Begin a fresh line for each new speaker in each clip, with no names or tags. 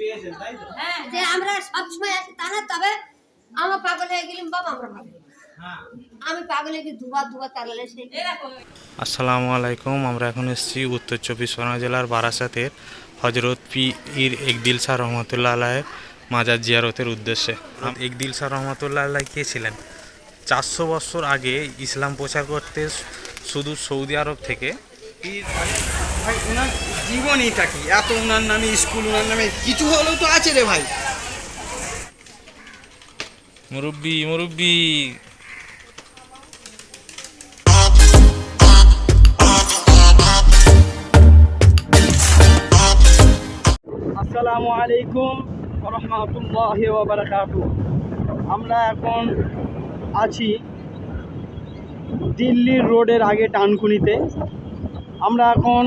পেয়েছেন তাই তো?
যে আমরা সবসময় আছি তা না তবে আমার পাগল হয়ে গেলাম বাবা আমরা পাগল হয়ে গেলাম।
হ্যাঁ।
আমি পাগল হয়ে দুবার দুবার তাহলে সেই
আসসালামু আলাইকুম আমরা এখন এসেছি উত্তর চব্বিশ পরগনা জেলার বারাসাতের হজরত পীর একদিল শাহ রহমতুল্লাহ আলাহের মাজার জিয়ারতের উদ্দেশ্যে। একদিল শাহ রহমতুল্লাহ আল্লাহ কে ছিলেন? চারশো বছর আগে ইসলাম প্রচার করতে শুধু সৌদি আরব থেকে
ভাই ওনার জীবনীটা কি? এত ওনার নামে স্কুল ওনার নামে কিছু হলেও তো আছে রে ভাই।
মুরব্বি মুরব্বি।
আসসালামু আলাইকুম রহমতুল্লাহ বারাকাতু আমরা এখন আছি দিল্লির রোডের আগে টানকুনিতে আমরা এখন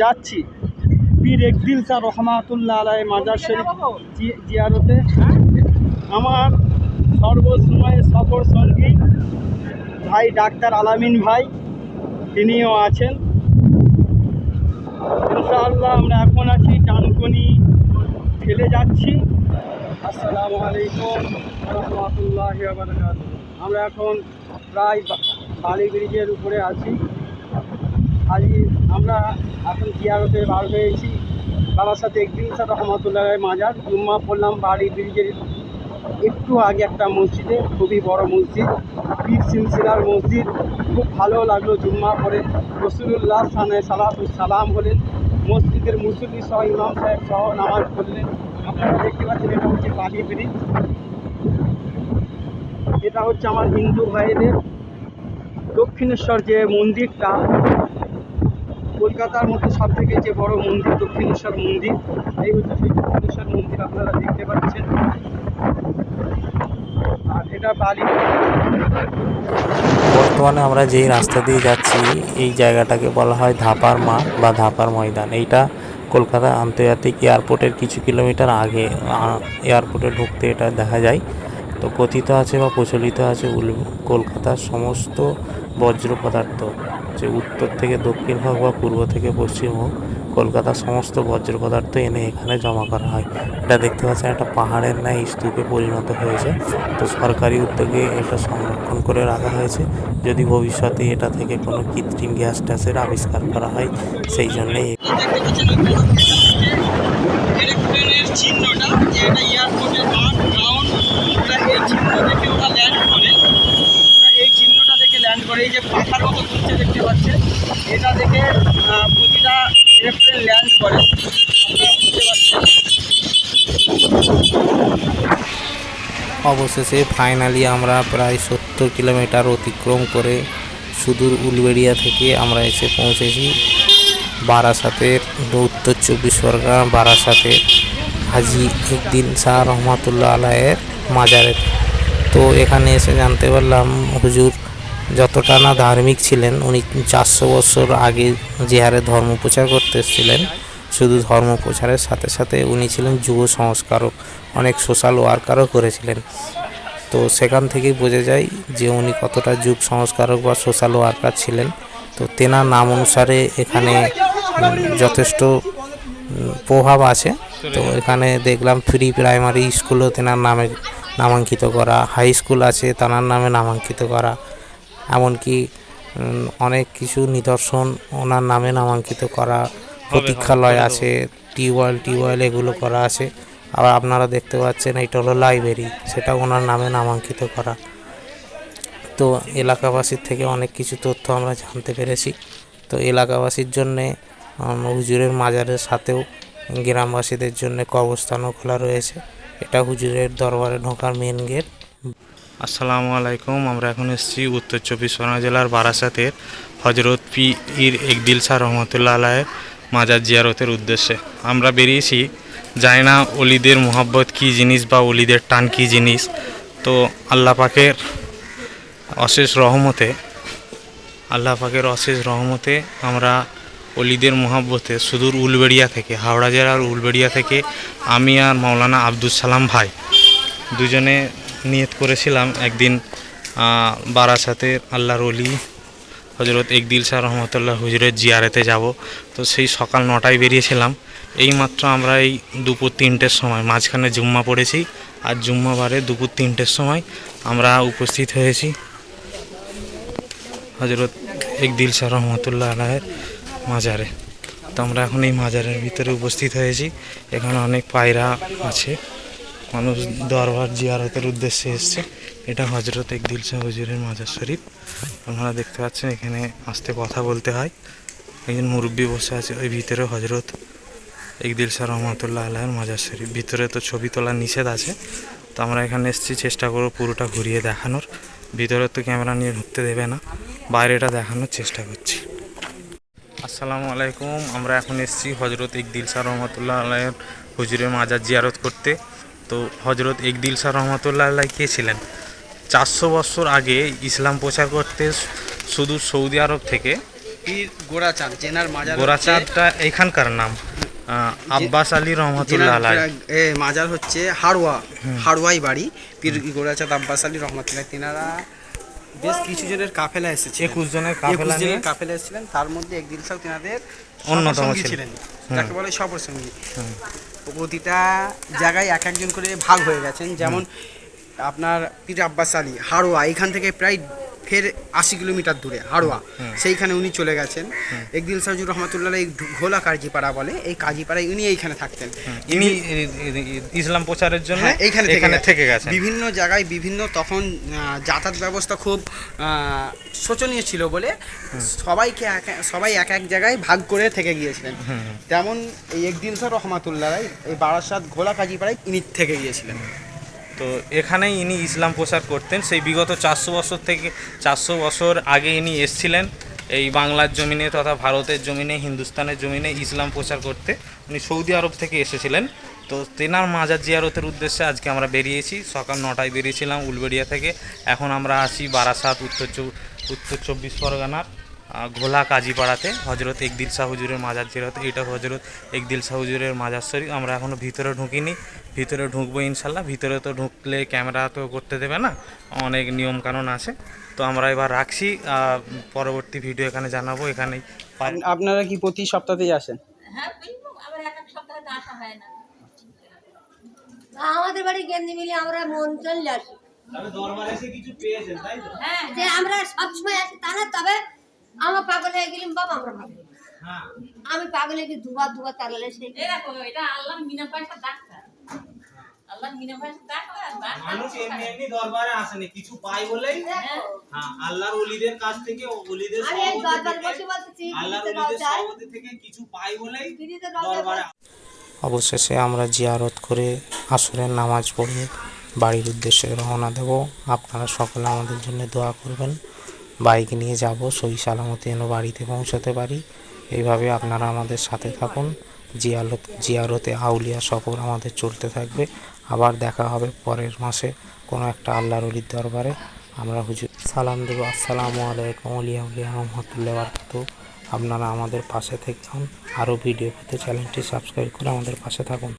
যাচ্ছি। পীর একদিল শাহ রহমাতুল্লাহ আলাই মাজার শরীফ জিয়ারতে। আমার সর্বসময় সফর সঙ্গী ভাই ডাক্তার আলামিন ভাই, তিনিও আছেন। ইনশাআল্লাহ আমরা এখন আছি ডানকুনি ফেলে যাচ্ছি। আসসালামু আলাইকুম রহমতুল্লাহ আমরা এখন প্রায় বালি ব্রিজের উপরে আছি। আজকে আমরা এখন জিয়ারতে বার হয়েছি। বাবার সাথে একদিন সাথে রহমতুল্লাহ মাজার, জুম্মা পড়লাম বাড়ি ব্রিজের একটু আগে একটা মসজিদে, খুবই বড় মসজিদ, পীর সিলসিলার মসজিদ। খুব ভালো লাগল জুম্মা পরে রসুল্লাহ সানে সালাতু সালাম হলেন মসজিদের মুসল্লি সহ, ইমাম সাহেব সহ নামাজ পড়লেন। আপনারা দেখতে পাচ্ছেন এটা হচ্ছে বালি ব্রিজ। এটা হচ্ছে আমার হিন্দু ভাইদের দক্ষিণেশ্বর যে মন্দিরটা কলকাতার মধ্যে সব থেকে যে বড় মন্দির, দক্ষিণেশ্বর মন্দির, এই হচ্ছে সেই দক্ষিণেশ্বর মন্দির আপনারা দেখতে পাচ্ছেন। আর এটা বালি
বর্তমানে আমরা যেই রাস্তা দিয়ে যাচ্ছি, এই জায়গাটাকে বলা হয় ধাপার মাঠ বা ধাপার ময়দান। এইটা কলকাতা আন্তর্জাতিক এয়ারপোর্টের কিছু কিলোমিটার আগে এয়ারপোর্টে ঢুকতে এটা দেখা যায়। তো কথিত আছে বা প্রচলিত আছে কলকাতার সমস্ত বজ্র পদার্থ। যে উত্তর থেকে দক্ষিণ হোক বা পূর্ব থেকে পশ্চিম হোক, কলকাতার সমস্ত বজ্র পদার্থ এনে এখানে জমা করা হয়। এটা দেখতে পাচ্ছেন, একটা পাহাড়ের ন্যায় স্তূপে পরিণত হয়েছে। তো সরকারি উদ্যোগে এটা সংরক্ষণ করে রাখা হয়েছে। যদি ভবিষ্যতে এটা থেকে কোনো কৃত্রিম গ্যাস ট্যাসের আবিষ্কার করা হয়, সেই জন্যেই
চিহ্নটা, যে এটা এয়ারপোর্টের গ্রাউন্ড এই চিহ্ন দেখে ওরা ল্যান্ড করে। দেখে এই যে পাখার মতো ঘুরছে দেখতে পাচ্ছেন, এটা দেখে প্রতিটা এরোপ্লেন ল্যান্ড করে।
অবশেষে ফাইনালি আমরা প্রায় সত্তর কিলোমিটার অতিক্রম করে সুদূর উলবেড়িয়া থেকে আমরা এসে পৌঁছেছি বারাসাতের উত্তর চব্বিশ পরগনা, বারাসাতের হাজি একদিন শাহ রহমাতুল্লাহ আলায়ের মাজারের তো এখানে এসে জানতে পারলাম হুজুর যতটা না ধার্মিক ছিলেন, উনি চারশো বছর আগে যে হারে ধর্ম প্রচার করতে এসেছিলেন, শুধু ধর্ম প্রচারের সাথে সাথে উনি ছিলেন যুব সংস্কারক, অনেক সোশ্যাল ওয়ার্কারও করেছিলেন। তো সেখান থেকেই বোঝা যায় যে উনি কতটা যুগ সংস্কারক বা সোশ্যাল ওয়ার্কার ছিলেন। তো তেনার নাম অনুসারে এখানে যথেষ্ট প্রভাব আছে। তো এখানে দেখলাম ফ্রি প্রাইমারি স্কুলও তেনার নামে নামাঙ্কিত করা হাই স্কুল আছে তার নামে নামাঙ্কিত করা। এমনকি অনেক কিছু নিদর্শন ওনার নামে নামাঙ্কিত করা প্রতীক্ষালয় আছে টিউবওয়েল টিউবওয়েল এগুলো করা আছে। আবার আপনারা দেখতে পাচ্ছেন এটা হলো লাইব্রেরি সেটা ওনার নামে নামাঙ্কিত করা। তো এলাকাবাসীর থেকে অনেক কিছু তথ্য আমরা জানতে পেরেছি। তো এলাকাবাসীর জন্যে হুজুরের মাজারের সাথেও গ্রামবাসীদের জন্য কবরস্থানও খোলা রয়েছে। এটা হুজুরের দরবারে ঢোকার মেন গেট
আসসালামু আলাইকুম, আমরা এখন এসেছি উত্তর চব্বিশ পরগনা জেলার বারাসাতের হজরত পীর একদিল শাহ রহমতুল্লাহ আলাহের মাজার জিয়ারতের উদ্দেশ্যে। আমরা বেরিয়েছি, জানি না অলিদের মোহাব্বত কী জিনিস বা অলিদের টান কী জিনিস। তো আল্লাহ পাকের অশেষ রহমতে, আল্লাহ পাকের অশেষ রহমতে আমরা অলিদের মোহাব্বতে সুদূর উলবেড়িয়া থেকে, হাওড়া জেলার উলবেড়িয়া থেকে আমি আর মাওলানা আব্দুল সালাম ভাই দুজনে নিয়ত করেছিলাম একদিন বারাসাতের আল্লাহর অলি হজরত একদিল শাহ রহমতুল্লাহ হুজুরের জিয়ারেতে যাব। তো সেই সকাল নটায় বেরিয়েছিলাম। এইমাত্র আমরা এই দুপুর তিনটের সময়, মাঝখানে জুম্মা পড়েছি আর জুম্মা বারে দুপুর তিনটের সময় আমরা উপস্থিত হয়েছি। হজরত একদিল শাহ রহমতুল্লাহ আলাহের মাজারে। তো আমরা এখন এই মাজারের ভিতরে উপস্থিত হয়েছি। এখানে অনেক পায়রা আছে। মানুষ দরবার জিয়ারতের উদ্দেশ্যে এসছে। এটা হজরত একদিল শাহ হুজুরের মাজার শরীফ। আপনারা দেখতে পাচ্ছেন এখানে আসতে কথা বলতে হয়। একজন মুরব্বী বসে আছে, ওই ভিতরে হজরত একদিল শাহ রহমতুল্লাহ আল্লাহর মাজার শরীফ। ভিতরে তো ছবি তোলার নিষেধ আছে। তো আমরা এখানে এসেছি, চেষ্টা করব পুরোটা ঘুরিয়ে দেখানোর। ভিতরে তো ক্যামেরা নিয়ে ঢুকতে দেবে না, বাইরেটা দেখানোর চেষ্টা করছি। আসসালামু আলাইকুম। আমরা এখন এসেছি হজরত একদিল শাহ রহমতুল্লাহ আল্লাহর হুজুরের মাজার জিয়ারত করতে। তো হজরত একদিল শাহ রহমতুল্লাহ আল্লাহ কে ছিলেন চারশো বছর আগে ইসলাম প্রচার করতে শুধু সৌদি আরব থেকে
পীর গোড়াচাঁদ জেনার মাজার
গোরাচাঁদটা এখানকার নাম আব্বাস আলী রহমতুল্লাহ
মাজার হচ্ছে হাড়ুয়া হাড়ুয়াই বাড়ি। পীর গোড়াচাঁদ আব্বাস আলী রহমতুল্লাহ তিনারা বেশ কিছু জনের কাফেলা এসেছে
একুশ জনের কাফেলা
জনের কাফেলা এসেছিলেন। তার মধ্যে একদিন সাহ তিনাদের
অন্যতম ছিলেন।
যাকে বলে সফরসঙ্গী প্রতিটা জায়গায় এক একজন করে ভাগ হয়ে গেছেন। যেমন আপনার পিটা আব্বাস আলী হাড়োয়া এখান থেকে প্রায় ফের আশি কিলোমিটার দূরে হাড়োয়া। সেইখানে উনি চলে গেছেন। একদিন সাজুর রহমতুল্লাহ এই ঘোলা কাজীপাড়া বলে এই কাজীপাড়ায় উনি এইখানে থাকতেন।
ইনি ইসলাম প্রচারের জন্য
হ্যাঁ এইখানে
এখানে
থেকে
থেকে গেছেন।
বিভিন্ন জায়গায় বিভিন্ন তখন যাতায়াত ব্যবস্থা খুব শোচনীয় ছিল বলে সবাইকে এক- সবাই এক এক জায়গায় ভাগ করে থেকে গিয়েছিলেন। তেমন এই একদিন স্যার রহমাতুল্লাহ এই বারাসাত ঘোলা কাজীপাড়ায় ইনি থেকে গিয়েছিলেন।
তো এখানেই ইনি ইসলাম প্রচার করতেন। সেই বিগত চারশো বছর থেকে চারশো বছর আগে ইনি এসছিলেন এই বাংলার জমিনে তথা ভারতের জমিনে, হিন্দুস্তানের জমিনে ইসলাম প্রচার করতে। উনি সৌদি আরব থেকে এসেছিলেন। তো তেনার মাজার জিয়ারতের উদ্দেশ্যে আজকে আমরা বেরিয়েছি। সকাল নটায় বেরিয়েছিলাম উলবেড়িয়া থেকে। এখন আমরা আসি বারাসাত, উত্তর উত্তর চব্বিশ পরগনার। ঘোলা কাজীপাড়াতে হজরত একদিল শাহ হুজুরের মাজার জিরাতে এটা হজরত একদিল শাহ হুজুরের মাজার শরীফ আমরা এখনও ভিতরে ঢুকিনি। ভিতরে ঢুকবো ইনশাল্লাহ। ভিতরে তো ঢুকলে ক্যামেরা তো করতে দেবে না অনেক নিয়ম কানুন আছে। তো আমরা এবার রাখছি পরবর্তী ভিডিও এখানে জানাব এখানেই
আপনারা কি প্রতি সপ্তাহতেই আসেন?
হ্যাঁ বুঝব আবার এক এক সপ্তাহে তো আসা হয় না। আমাদের বাড়ি গেন্দি মিলে আমরা মন চলে আসি হ্যাঁ যে আমরা সবসময় আসি তা না তবে আমার পাগল হয়ে গেলাম বাবা আমরা পাগল। আমি পাগল হয়ে গেছি দুবার দুবার চালালে সেই
এই দেখো এটা আল্লাহ মিনা পয়সা ডাক্তার। আল্লাহ মিনা পয়সা ডাক্তার
মানুষ এমনি এমনি দরবারে আসেনি কিছু পাই বলেই
হ্যাঁ।
হ্যাঁ আল্লাহর ওলিদের কাছ থেকে ওলিদের
আমি দরবার বসে বলতেছি
আল্লাহর ওলিদের সহমতি থেকে কিছু পাই বলেই দরবারে
অবশেষে আমরা জিয়ারত করে আসরের নামাজ পড়ে বাড়ির উদ্দেশ্যে রওনা দেব। আপনারা সকলে আমাদের জন্য দোয়া করবেন। বাইক নিয়ে যাব, সই সালামতি যেন বাড়িতে পৌঁছাতে পারি। এইভাবে আপনারা আমাদের সাথে থাকুন। জিয়ারত, জিয়ারতে আউলিয়া সফর আমাদের চলতে থাকবে। আবার দেখা হবে পরের মাসে কোনো একটা আল্লাহর অলির দরবারে। আমরা হুজুর সালাম দেবো। আসসালামু আলাইকুম। আলিয়া উলিয়া রহমতুল্লাহ বারকাত আপনারা আমাদের পাশে থাকুন। আরও ভিডিও পেতে চ্যানেলটি সাবস্ক্রাইব করে আমাদের পাশে থাকুন।